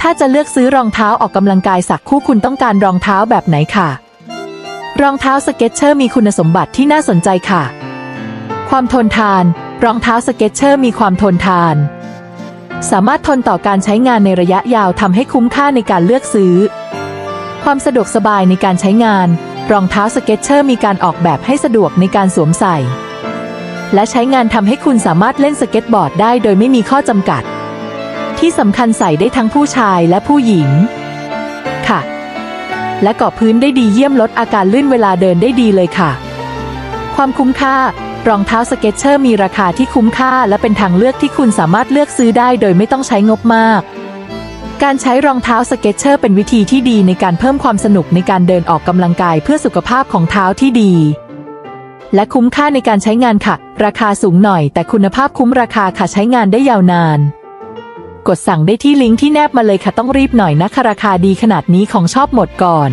ถ้าจะเลือกซื้อรองเท้าออกกำลังกายสักคู่คุณต้องการรองเท้าแบบไหนค่ะ รองเท้าสเก็ตเชอร์มีคุณสมบัติที่น่าสนใจค่ะ ความทนทาน รองเท้าสเก็ตเชอร์มีความทนทาน สามารถทนต่อการใช้งานในระยะยาวทำให้คุ้มค่าในการเลือกซื้อ ความสะดวกสบายในการใช้งาน รองเท้าสเก็ตเชอร์มีการออกแบบให้สะดวกในการสวมใส่ และใช้งานทำให้คุณสามารถเล่นสเก็ตบอร์ดได้โดยไม่มีข้อจำกัด ที่สำคัญใส่ได้ทั้งผู้ชายและผู้หญิง ค่ะ และเกาะพื้นได้ดีเยี่ยมลดอาการลื่นเวลาเดินได้ดีเลยค่ะ ความคุ้มค่ารองเท้าสเก็ตเชอร์มีราคาที่คุ้มค่าและเป็นทางเลือกที่คุณสามารถเลือกซื้อได้โดยไม่ต้องใช้งบมาก การใช้รองเท้าสเก็ตเชอร์เป็นวิธีที่ดีในการเพิ่มความสนุกในการเดินออกกำลังกายเพื่อสุขภาพของเท้าที่ดี และคุ้มค่าในการใช้งานค่ะ ราคาสูงหน่อย แต่คุณภาพคุ้มราคาค่ะใช้งานได้ยาวนาน กดสั่งได้ที่ลิงก์ที่แนบมาเลยค่ะต้องรีบหน่อยนะคะราคาดีขนาดนี้ของชอบหมดก่อน